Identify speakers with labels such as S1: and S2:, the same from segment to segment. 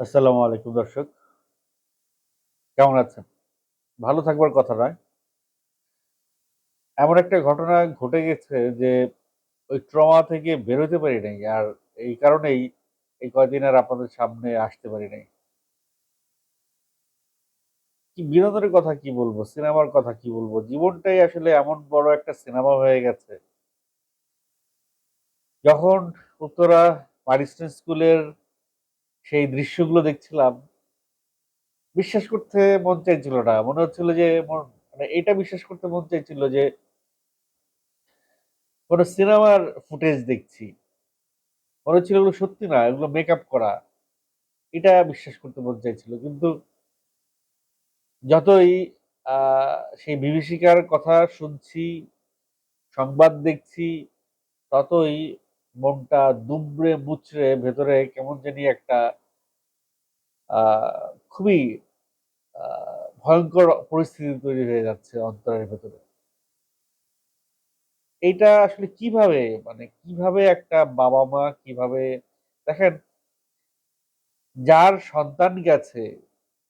S1: আসসালামু আলাইকুম দর্শক। কেমন আছেন? ভালো থাকবার কথা নয়। এমন একটা ঘটনা ঘটে গেছে যে ওই ট্রমা থেকে বেরোতে পারি নাই আর এই কারণেই এই কয়দিন আর আপনাদের সামনে আসতে পারি নাই। কি বিনোদনের কথা কি বলব, সিনেমার কথা কি বলব? জীবনটাই আসলে এমন বড় একটা সিনেমা হয়ে গেছে। যখন উত্তরা পারিস্টেন স্কুলের সেই দৃশ্যগুলো দেখছিলাম, বিশ্বাস করতে মন চাইছিল না। মনে হচ্ছিল যে মানে এটা বিশ্বাস করতে মন চাইছিল যে কোনো সিনেমার ফুটেজ দেখছি। মনে হচ্ছিল এগুলো সত্যি না, এগুলো মেকআপ করা। এটা বিশ্বাস করতে মন চাইছিল। কিন্তু যতই সেই বিভীষিকার কথা শুনছি, সংবাদ দেখছি, ততই মনটা দুমড়ে মুচড়ে ভেতরে কেমন জানি একটা খুবই ভয়ঙ্কর পরিস্থিতি তৈরি হয়ে যাচ্ছে অন্তরের ভেতরে। এইটা আসলে কীভাবে মানে কীভাবে একটা বাবা মা কীভাবে, দেখেন, যার সন্তান গেছে,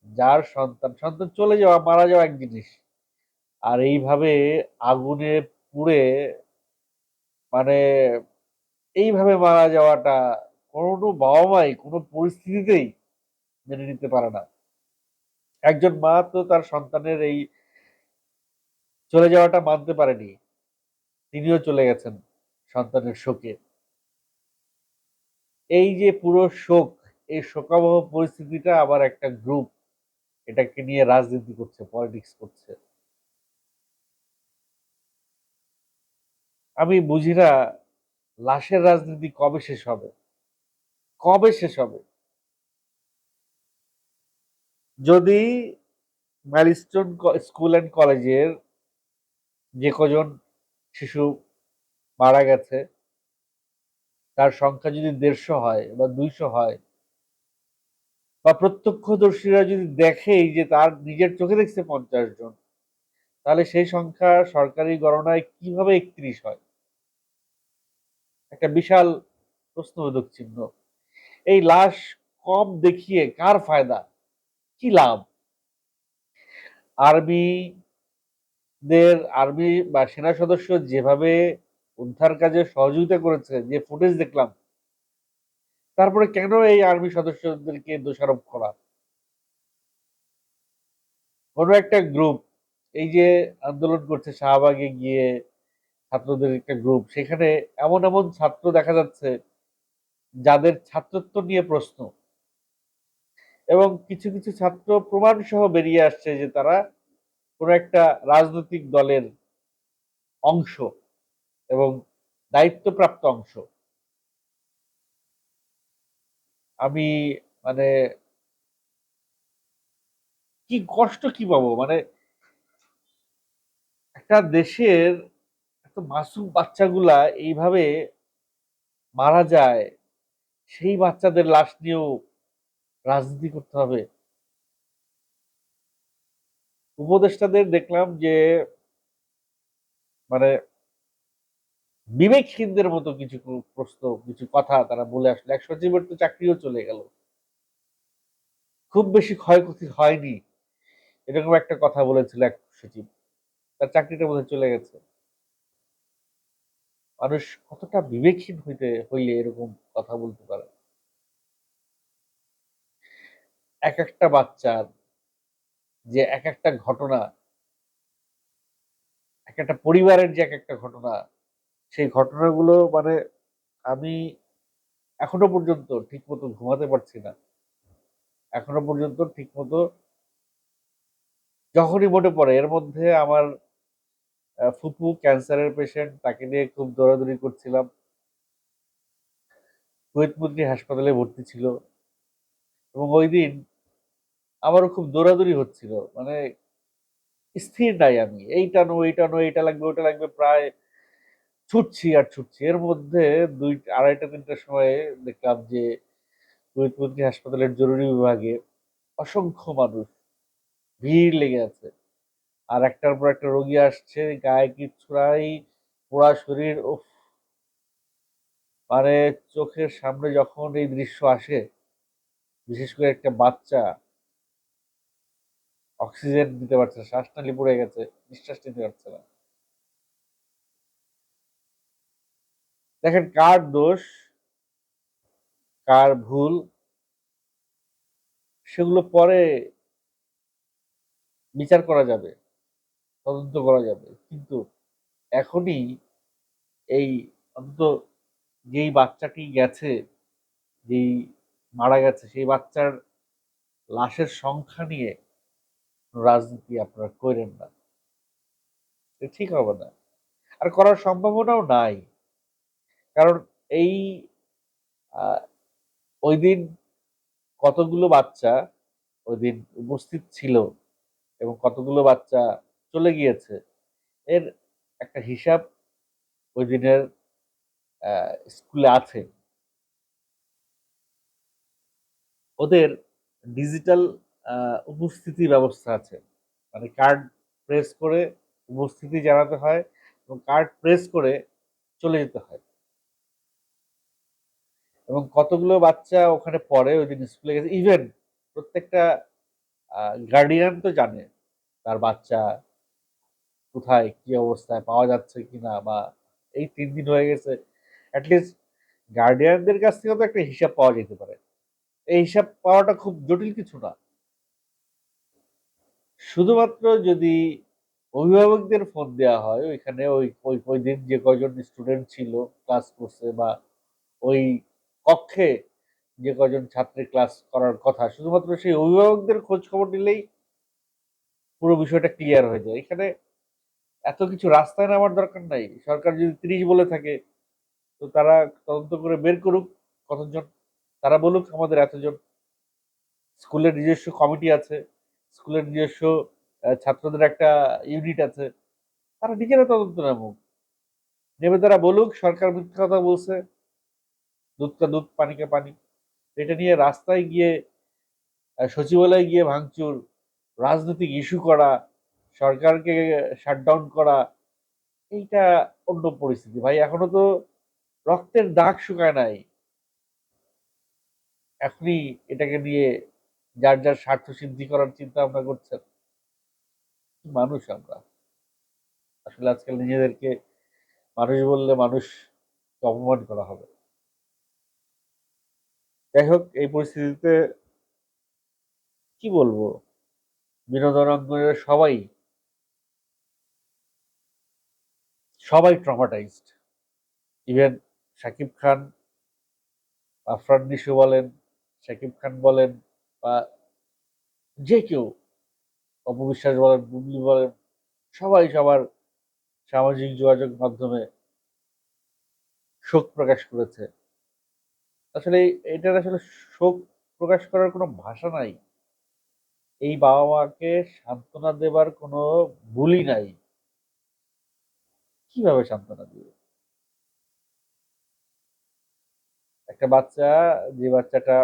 S1: যার সন্তান সন্তান চলে যাওয়া, মারা যাওয়া এক জিনিস। আর এইভাবে আগুনে পুড়ে মানে এইভাবে মারা যাওয়াটা কোনো বাবা মাই কোনো পরিস্থিতিতেই মেনে নিতে পারে না। একজন মা তো তার সন্তানের এই চলে যাওয়াটা মানতে পারেনি। তিনিও চলে গেছেন সন্তানের শোকে। এই যে পুরো শোক, এই শোকাবহ পরিস্থিতিটা আবার একটা গ্রুপ এটাকে নিয়ে রাজনীতি করছে পলিটিক্স করছে। আমি বুঝি না, লাশের রাজনীতি কবে শেষ হবে? কবে শেষ হবে? যদি ম্যারিস্টোন স্কুল অ্যান্ড কলেজের যে কজন শিশু মারা গেছে, তার সংখ্যা যদি দেড়শো হয় বা দুইশো হয়, বা প্রত্যক্ষদর্শীরা যদি দেখেই যে তার নিজের চোখে দেখছে পঞ্চাশ জন, তাহলে সেই সংখ্যা সরকারি গণনায় কীভাবে একত্রিশ হয়? একটা বিশাল প্রশ্নবোধক চিহ্ন। এই লাশ কম দেখিয়ে কার ফায়দা? কি লাভ? আর্মি দের আর্মি বা সেনা সদস্য যেভাবে উদ্ধার কাজে সহযোগিতা করেছে, যে ফুটেজ দেখলাম, তারপরে কেন এই আর্মি সদস্যদেরকে দোষারোপ করা? কোনো একটা গ্রুপ এই যে আন্দোলন করছে শাহবাগে গিয়ে ছাত্রদের একটা গ্রুপ সেখানে এমন এমন ছাত্র দেখা যাচ্ছে, যাদের ছাত্রত্ব নিয়ে প্রশ্ন। এবং কিছু কিছু ছাত্র প্রমাণ সহ বেরিয়ে আসছে যে তারা কোনো একটা রাজনৈতিক দলের অংশ এবং দায়িত্বপ্রাপ্ত অংশ। আমি মানে কি কষ্ট কি পাবো? মানে একটা দেশের এত মাসুম বাচ্চাগুলা এইভাবে মারা যায়, সেই বাচ্চাদের লাশ নিয়েও রাজনীতি করতে হবে। উপদেষ্টাদের দেখলাম যে মানে বিবেকহীনদের মতো কিছু প্রশ্ন, কিছু কথা তারা বলে আসলে। এক সচিবের তো চাকরিও চলে গেল। খুব বেশি ক্ষয়ক্ষতি হয়নি। এরকম একটা কথা বলেছিল এক সচিব। তার চাকরিটা বোধহয় চলে গেছে। মানুষ কতটা বিবেকহীন হইতে, হইলে এরকম কথা বলতে পারে? এক একটা বাচ্চার যে এক একটা ঘটনা এক একটা পরিবারের যে এক একটা ঘটনা, সেই ঘটনাগুলো মানে আমি এখনও পর্যন্ত ঠিক মতো ঘুমাতে পারছি না। এখনও পর্যন্ত ঠিক মতো যখনই মনে পড়ে, এর মধ্যে আমার ফুপু ক্যান্সারের পেশেন্ট, তাকে নিয়ে খুব দৌড়াদৌড়ি করছিলাম। কুয়েতমন্ত্রী হাসপাতালে ভর্তি ছিল। এবং ওই দিন আমারও খুব দৌড়াদৌড়ি হচ্ছিল। মানে স্থির নাই আমি। এইটা নো এইটা নো এইটা লাগবে, ওইটা লাগবে, প্রায় ছুটছি আর ছুটছি। এর মধ্যে দুই, আড়াইটা, তিনটার সময় দেখলাম যে কুয়েতমন্ত্রী হাসপাতালের জরুরি বিভাগে অসংখ্য মানুষ ভিড় লেগে আছে। আর একটার পর একটা রোগী আসছে, গায়ে কিচ্ছু নাই পোড়া শরীর, উফ! মানে চোখের সামনে যখন এই দৃশ্য আসে, বিশেষ করে একটা বাচ্চা অক্সিজেন দিতে পারছে না, শ্বাসনালী পড়ে গেছে, নিঃশ্বাস নিতে পারছে না। দেখেন, কার দোষ, কার ভুল, সেগুলো পরে বিচার করা যাবে, তদন্ত করা যাবে। কিন্তু এখনই এই অন্তত যেই বাচ্চাটি গেছে, যেই মারা গেছে, সেই বাচ্চার লাশের সংখ্যা নিয়ে রাজনীতি আপনারা করেন না। ঠিক হবে না। আর করার সম্ভাবনাও নাই। কারণ এই ওই দিন কতগুলো বাচ্চা ওই দিন উপস্থিত ছিল এবং কতগুলো বাচ্চা চলে গিয়েছে, এর একটা হিসাব ওই দিনের স্কুলে আছে। ওদের ডিজিটাল উপস্থিতি ব্যবস্থা আছে। মানে কার্ড প্রেস করে উপস্থিতি জানাতে হয় এবং কার্ড প্রেস করে চলে যেতে হয়। এবং কতগুলো বাচ্চা ওখানে পড়ে, ওই দিন স্কুলে গেছে। ইভেন প্রত্যেকটা গার্ডিয়ান তো জানে তার বাচ্চা কোথায়, কি অবস্থায়, পাওয়া যাচ্ছে কিনা বা এই তিন দিন হয়ে গেছে। অ্যাটলিস্ট গার্ডিয়ানদের কাছ থেকেও তো একটা হিসাব পাওয়া যেতে পারে। এই হিসাব পাওয়াটা খুব জটিল কিছু না। শুধুমাত্র যদি অভিভাবকদের ফোন দেওয়া হয়, ওইখানে ওই ওই ওই দিন যে কজন স্টুডেন্ট ছিল ক্লাস করছে বা ওই কক্ষে যে কজন ছাত্রের ক্লাস করার কথা, শুধুমাত্র সেই অভিভাবকদের খোঁজ খবর নিলেই পুরো বিষয়টা ক্লিয়ার হয়ে যায়। এখানে এত কিছু রাস্তায় নামার দরকার নাই। সরকার যদি তিরিশ বলে থাকে, তো তারা তদন্ত করে বের করুক কতজন, তারা বলুক আমাদের এতজন। স্কুলের নিজস্ব কমিটি আছে। স্কুলের নিজস্ব ছাত্রদের একটা ইউনিট আছে। তারা নিজেরা তদন্ত নামুক নেবে তারা বলুক, সরকার মিথ্যা কথা বলছে। দুধ কা দুধ, পানিকে পানি। এটা নিয়ে রাস্তায় গিয়ে সচিবালয়ে গিয়ে ভাঙচুর, রাজনৈতিক ইস্যু করা, সরকারকে শাটডাউন করা, এইটা অন্য পরিস্থিতি। ভাই, এখনও তো রক্তের দাগ শুকায় নাই। এখনই এটাকে নিয়ে যার যার স্বার্থ সিদ্ধি করার চিন্তা ভাবনা করছেন, মানুষ আমরা। আসলে আজকাল নিজেদেরকে মানুষ বললে মানুষ অপমান করা হবে। যাই হোক, এই পরিস্থিতিতে কি বলব? বিনোদন অঙ্গনের সবাই সবাই ট্রমাটাইজড ইভেন শাকিব খান, আফরান নিশু বলেন শাকিব খান বলেন বা যে কেউ অপবিশ্বাস বলেন বুবলি বলেন সবাই সবার সামাজিক যোগাযোগ মাধ্যমে শোক প্রকাশ করেছে। আসলে এটার আসলে শোক প্রকাশ করার কোনো ভাষা নাই। এই বাবা মাকে সান্ত্বনা দেবার কোনো ভুলই নাই। কীভাবে সান্ত্বনা দিবে? একটা বাচ্চা, যে বাচ্চাটা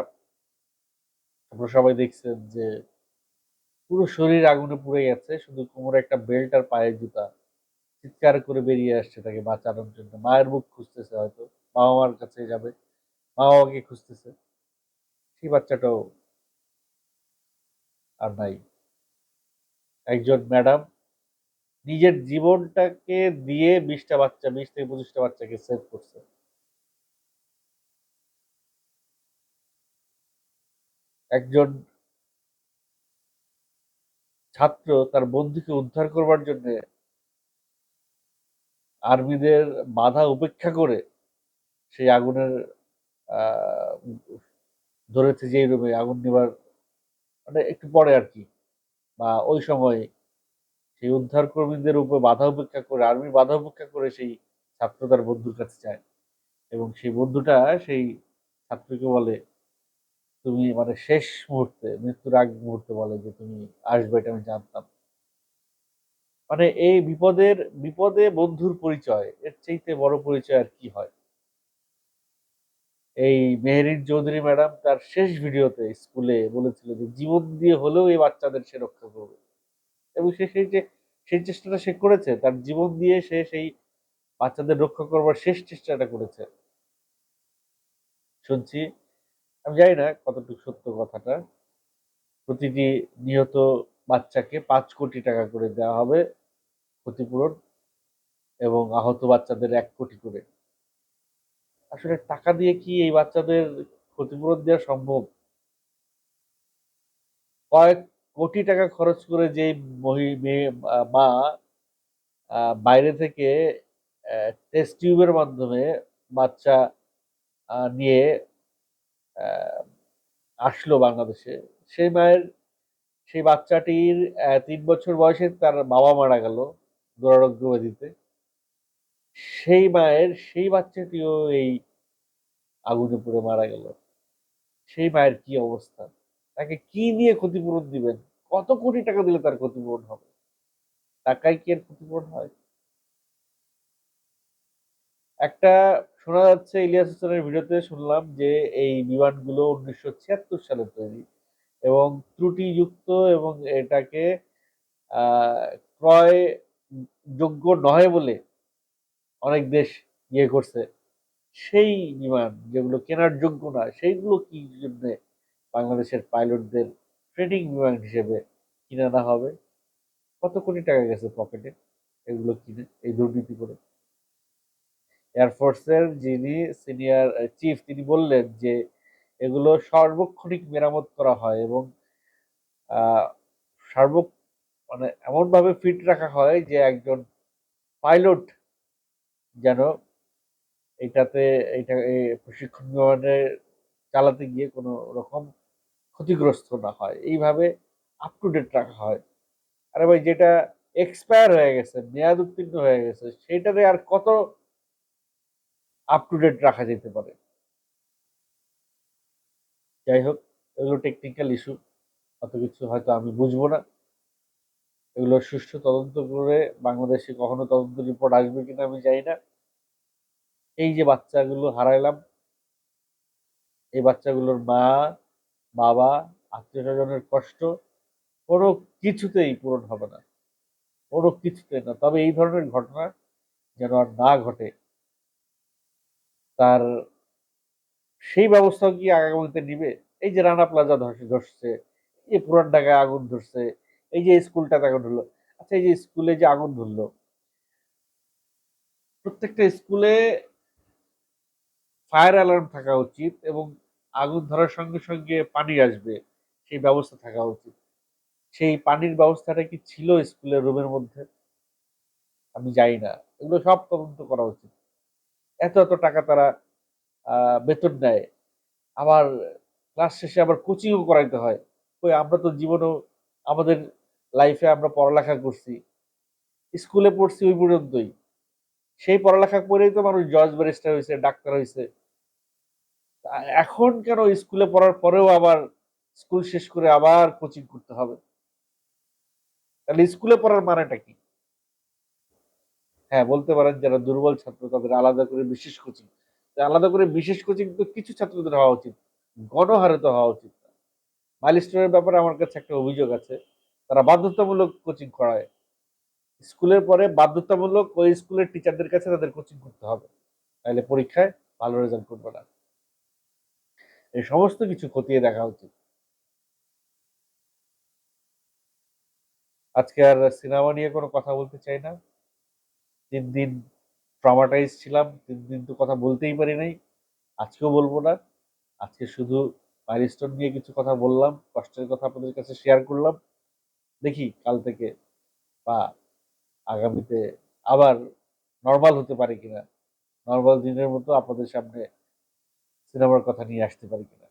S1: আপনারা সবাই দেখছেন যে পুরো শরীর আগুনে পুড়ে গেছে, শুধু কোমরে একটা বেল্ট আর পায়ের জুতা। চিৎকার করে বেরিয়ে আসছে তাকে বাঁচানোর জন্য। মায়ের মুখ খুঁজতেছে হয়তো, বাবা মার কাছে যাবে, মা বাবাকে খুঁজতেছে। সেই বাচ্চাটাও আর নাই। একজন ম্যাডাম নিজের জীবনটাকে দিয়ে বিশটা বাচ্চা, বিশ থেকে পঁচিশটা বাচ্চাকে সেভ করছে। একজন ছাত্র তার বন্ধুকে উদ্ধার করবার জন্য আর্মিদের বাধা উপেক্ষা করে সেই আগুনের ধরেছে যে রুমে আগুন নেবার মানে একটু পরে আর কি, বা ওই সময় সেই উদ্ধার কর্মীদের উপর বাধা উপেক্ষা করে, আর্মির বাধা উপেক্ষা করে সেই ছাত্র তার বন্ধুর কাছে যায় এবং সেই বন্ধুটা সেই ছাত্রকে বলে তুমি মানে শেষ মুহূর্তে, মৃত্যুর আগ মুহূর্তে বলে যে তুমি আসবে এটা আমি জানতাম। মানে এই বিপদের, বিপদে বন্ধুর পরিচয়, এর চাইতে বড় পরিচয় আর কি হয়? এই মেহেরিন চৌধুরী ম্যাডাম তার শেষ ভিডিওতে স্কুলে বলেছিল যে জীবন দিয়ে হলেও এই বাচ্চাদের সে রক্ষা করবে। এবং সে সেই যে, সেই চেষ্টাটা সে করেছে, তার জীবন দিয়ে সে সেই বাচ্চাদের রক্ষা করবার শেষ চেষ্টাটা করেছে। শুনছি আমি জানি না কতটুকু সত্য কথাটা। প্রতিটি নিহত বাচ্চাকে পাঁচ কোটি টাকা করে দেওয়া হবে ক্ষতিপূরণ এবং আহত বাচ্চাদের এক কোটি করে। আসলে টাকা দিয়ে কি এই বাচ্চাদের ক্ষতিপূরণ দেওয়া সম্ভব? কয়েক কোটি টাকা খরচ করে যে মা বাইরে থেকে টেস্ট টিউবের মাধ্যমে বাচ্চা নিয়ে আসলো বাংলাদেশে। সেই মায়ের, সেই বাচ্চাটির তিন বছর বয়সে তার বাবা মারা গেল দুরারোগ্য ব্যাধিতে। সেই মায়ের, সেই বাচ্চাটিও এই আগুনে পুড়ে মারা গেল। সেই মায়ের কি অবস্থা? তাকে কি নিয়ে ক্ষতিপূরণ দিবেন? কত কোটি টাকা দিলে তার ক্ষতিপূরণ হবে? টাকায় কি এর ক্ষতিপূরণ হয়? একটা শোনা যাচ্ছে ইলিয়াস হোসেনের ভিডিওতে শুনলাম যে এই বিমানগুলো উনিশশো ছিয়াত্তর সালে তৈরি এবং ত্রুটিযুক্ত এবং এটাকে ক্রয় যোগ্য নয় বলে অনেক দেশ ইয়ে করছে। সেই বিমান যেগুলো কেনার যোগ্য না, সেইগুলো কি জন্য বাংলাদেশের পাইলটদের ট্রেনিং বিমান হিসেবে কিনে আনা হবে? কত কোটি টাকা গেছে পকেটে এগুলো কিনে, এই দুর্নীতি করে? এয়ারফোর্সের যিনি সিনিয়র চিফ তিনি বললেন যে এগুলো সার্বক্ষণিক মেরামত করা হয় এবং আহ, সার্ব মানে এমনভাবে ফিট রাখা হয় যে একজন পাইলট যেন এটাতে এটা এই প্রশিক্ষণ বিমানে চালাতে গিয়ে কোনো রকম ক্ষতিগ্রস্ত না হয়। এইভাবে আপ টু ডেট রাখা হয়। আরে ভাই যেটা এক্সপায়ার হয়ে গেছে মেয়াদ উত্তীর্ণ হয়ে গেছে সেটাতে আর কত আপ টু ডেট রাখা যেতে পারে। যাই হোক, এগুলো টেকনিক্যাল ইস্যু অত কিছু হয়তো আমি বুঝব না। এগুলো সুষ্ঠু তদন্ত করে বাংলাদেশে কখনো তদন্ত রিপোর্ট আসবে কিনা আমি জানি না। এই যে বাচ্চাগুলো হারাইলাম, এই বাচ্চাগুলোর মা, বাবা আত্মীয় স্বজনের কষ্ট কোনো কিছুতেই পূরণ হবে না। কোনো কিছুতেই না। তবে এই ধরনের ঘটনা যেন আর না ঘটে তার সেই ব্যবস্থাও কি আগামীতে নিবে? এই যে রানা প্লাজা ধসে, ধসছে, এই পুরান ঢাকায় আগুন ধরছে, এই যে স্কুলটাতে আগুন ধরলো আচ্ছা এই যে স্কুলে যে আগুন ধরলো, প্রত্যেকটা স্কুলে ফায়ার অ্যালার্ম থাকা উচিত এবং আগুন ধরার সঙ্গে সঙ্গে পানি আসবে, সেই ব্যবস্থা থাকা উচিত। সেই পানির ব্যবস্থাটা কি ছিল স্কুলের রুমের মধ্যে? আমি যাই না। এগুলো সব তদন্ত করা উচিত। এত এত টাকা তারা বেতন নেয়। আবার ক্লাস শেষে আবার কোচিংও করাইতে হয়। ওই আমরা তো জীবনেও আমাদের লাইফে আমরা পড়ালেখা করছি। স্কুলে পড়ছি ওই পর্যন্তই। সেই পড়ালেখা করেই তো মানুষ জজ ব্যারিস্টার হয়েছে ডাক্তার হয়েছে এখন কেন স্কুলে পড়ার পরেও আবার স্কুল শেষ করে আবার কোচিং করতে হবে? তাহলে স্কুলে পড়ার মানেটা কি? হ্যাঁ বলতে পারেন যারা দুর্বল ছাত্র তাদের আলাদা করে বিশেষ কোচিং। আলাদা করে বিশেষ কোচিং তো কিছু ছাত্রদের হওয়া উচিত। গণহারে তো হওয়া উচিত না। মাইলস্টোনের ব্যাপারে আমার কাছে একটা অভিযোগ আছে। তারা বাধ্যতামূলক কোচিং করায়। স্কুলের পরে বাধ্যতামূলক ওই স্কুলের টিচারদের কাছে তাদের কোচিং করতে হবে। তাহলে পরীক্ষায় ভালো রেজাল্ট করবে না। এই সমস্ত কিছু খতিয়ে দেখা উচিত। আজকে আর সিনেমা নিয়ে কোনো কথা বলতে চাই না। তিন দিন ট্রমাটাইজ ছিলাম, তিন দিন তো কথা বলতেই পারি নাই। আজকেও বলব না। আজকে শুধু মাইলস্টোন নিয়ে কিছু কথা বললাম, কষ্টের কথা আপনাদের কাছে শেয়ার করলাম। দেখি কাল থেকে বা আগামীতে আবার নর্মাল হতে পারে কিনা। নর্মাল দিনের মতো আপনাদের সামনে সিনেমার কথা নিয়ে আসতে পারি কিনা।